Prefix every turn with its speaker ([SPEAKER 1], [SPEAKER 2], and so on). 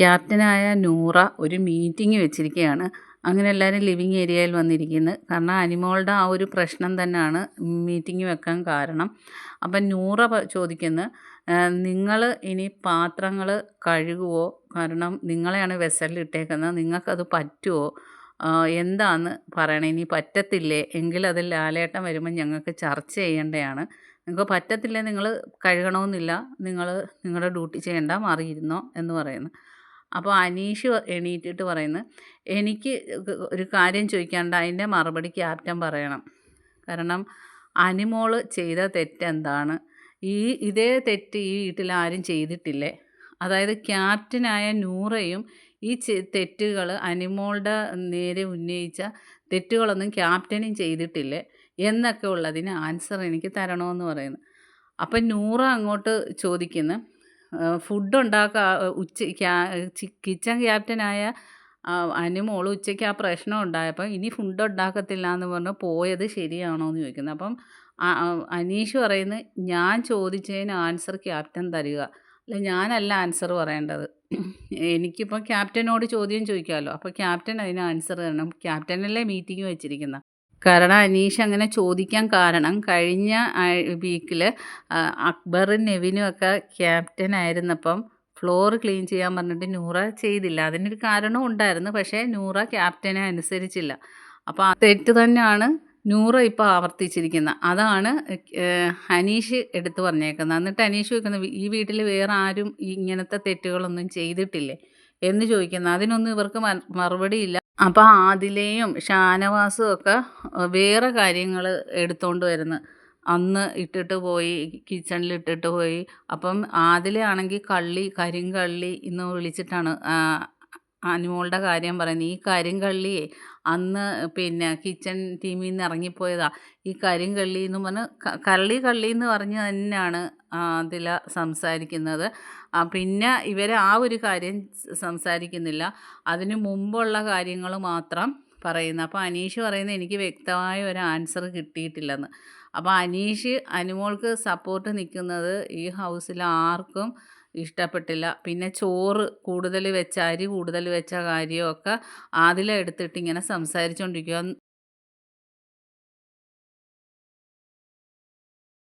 [SPEAKER 1] ക്യാപ്റ്റനായ നൂറ ഒരു മീറ്റിംഗ് വെച്ചിരിക്കുകയാണ് അങ്ങനെ എല്ലാവരും ലിവിങ് ഏരിയയിൽ വന്നിരിക്കുന്നു. കാരണം അനിമോളുടെ ആ ഒരു പ്രശ്നം തന്നെയാണ് മീറ്റിംഗ് വെക്കാൻ കാരണം. അപ്പം നൂറ ചോദിക്കുന്നു നിങ്ങൾ ഇനി പാത്രങ്ങൾ കഴുകുവോ? കാരണം നിങ്ങളെയാണ് വെസലിൽ ഇട്ടേക്കുന്നത്. നിങ്ങൾക്കത് പറ്റുമോ എന്താന്ന് പറയണേ. ഇനി പറ്റത്തില്ലേ? എങ്കിൽ അത് ലാലേട്ടൻ വരുമ്പോൾ ഞങ്ങൾക്ക് ചർച്ച ചെയ്യേണ്ടതാണ്. നിങ്ങൾക്ക് പറ്റത്തില്ലേ നിങ്ങൾ കഴുകണമെന്നില്ല നിങ്ങൾ നിങ്ങളുടെ ഡ്യൂട്ടി ചെയ്യേണ്ട മാറിയിരുന്നോ? എന്ന് പറയുന്നു. അപ്പോൾ അനീഷ് എണീറ്റിട്ട് പറയുന്നു എനിക്ക് ഒരു കാര്യം ചോദിക്കാണ്ട് അതിന്റെ മറുപടി ക്യാപ്റ്റൻ പറയണം. കാരണം അനിമോൾ ചെയ്ത തെറ്റെന്താണ്? ഈ ഇതേ തെറ്റ് ഈ വീട്ടിൽ ആരും ചെയ്തിട്ടില്ലേ? അതായത് ക്യാപ്റ്റനായ നൂറയും ഈ തെറ്റുകൾ അനിമോളുടെ നേരെ ഉന്നയിച്ച തെറ്റുകളൊന്നും ക്യാപ്റ്റനും ചെയ്തിട്ടില്ലേ? എന്നൊക്കെ ഉള്ളതിന് ആൻസർ എനിക്ക് തരണമെന്ന് പറയുന്നു. അപ്പം നൂറ അങ്ങോട്ട് ചോദിക്കുന്നു. ഫുഡ് ഉണ്ടാക്കുക ഉച്ച കിച്ചൺ ക്യാപ്റ്റനായ അനുമോൾ ഉച്ചയ്ക്ക് ആ പ്രശ്നം ഉണ്ടായപ്പോൾ ഇനി ഫുഡ് ഉണ്ടാക്കത്തില്ല എന്ന് പറഞ്ഞ് പോയത് ശരിയാണോ എന്ന് ചോദിക്കുന്നത് അപ്പം അനീഷ് പറയുന്നത് ഞാൻ ചോദിച്ചതിന് ആൻസർ ക്യാപ്റ്റൻ തരിക. അല്ല ഞാനല്ല ആൻസർ പറയേണ്ടത്. എനിക്കിപ്പം ക്യാപ്റ്റനോട് ചോദ്യം ചോദിക്കാമല്ലോ. അപ്പോൾ ക്യാപ്റ്റൻ അതിന് ആൻസർ തരണം. ക്യാപ്റ്റനല്ലേ മീറ്റിംഗ് വെച്ചിരിക്കുന്നത്. കാരണം അനീഷ് അങ്ങനെ ചോദിക്കാൻ കാരണം കഴിഞ്ഞ വീക്കിൽ അക്ബറും നെവിനും ഒക്കെ ക്യാപ്റ്റൻ ആയിരുന്നപ്പം ഫ്ലോർ ക്ലീൻ ചെയ്യാൻ പറഞ്ഞിട്ട് നൂറ ചെയ്തില്ല. അതിനൊരു കാരണവും ഉണ്ടായിരുന്നു. പക്ഷേ നൂറ ക്യാപ്റ്റനെ അനുസരിച്ചില്ല. അപ്പോൾ ആ തെറ്റ് തന്നെയാണ് നൂറ ഇപ്പോൾ ആവർത്തിച്ചിരിക്കുന്നത് അതാണ് അനീഷ് എടുത്തു പറഞ്ഞേക്കുന്നത്. എന്നിട്ട് അനീഷ് ചോദിക്കുന്നത് ഈ വീട്ടിൽ വേറെ ആരും ഇങ്ങനത്തെ തെറ്റുകളൊന്നും ചെയ്തിട്ടില്ലേ? എന്ന് ചോദിക്കുന്നത്. അതിനൊന്നും ഇവർക്ക് മറുപടിയില്ല അപ്പോൾ ആദിലയും ഷാനവാസും ഒക്കെ വേറെ കാര്യങ്ങൾ എടുത്തുകൊണ്ട് വരുന്നു. അന്ന് ഇട്ടിട്ട് പോയി കിച്ചണിൽ ഇട്ടിട്ട് പോയി. അപ്പം ആദിലയാണെങ്കിൽ കള്ളി കരിങ്കള്ളി എന്ന് വിളിച്ചിട്ടാണ് അനുമോളുടെ കാര്യം പറയുന്നത്. ഈ കരിങ്കള്ളിയെ അന്ന് പിന്നെ കിച്ചൺ ടീമിൽ നിന്ന് ഇറങ്ങിപ്പോയതാ. ഈ കരിങ്കള്ളി എന്ന് പറഞ്ഞ് കള്ളി കള്ളി എന്ന് പറഞ്ഞ് തന്നെയാണ് അതിൽ സംസാരിക്കുന്നത്. പിന്നെ ഇവർ ആ ഒരു കാര്യം സംസാരിക്കുന്നില്ല. അതിന് മുമ്പുള്ള കാര്യങ്ങൾ മാത്രം പറയുന്നത്. അപ്പോൾ അനീഷ് പറയുന്നത് എനിക്ക് വ്യക്തമായ ഒരു ആൻസർ കിട്ടിയിട്ടില്ലെന്ന്. അപ്പോൾ അനീഷ് അനുമോൾക്ക് സപ്പോർട്ട് നിൽക്കുന്നത് ഈ ഹൗസിൽ ആർക്കും ഇഷ്ടപ്പെട്ടില്ല. പിന്നെ ചോറ് കൂടുതൽ വെച്ച അരി കൂടുതൽ വെച്ച കാര്യമൊക്കെ ആദില എടുത്തിട്ട് ഇങ്ങനെ സംസാരിച്ചുകൊണ്ടിരിക്കുക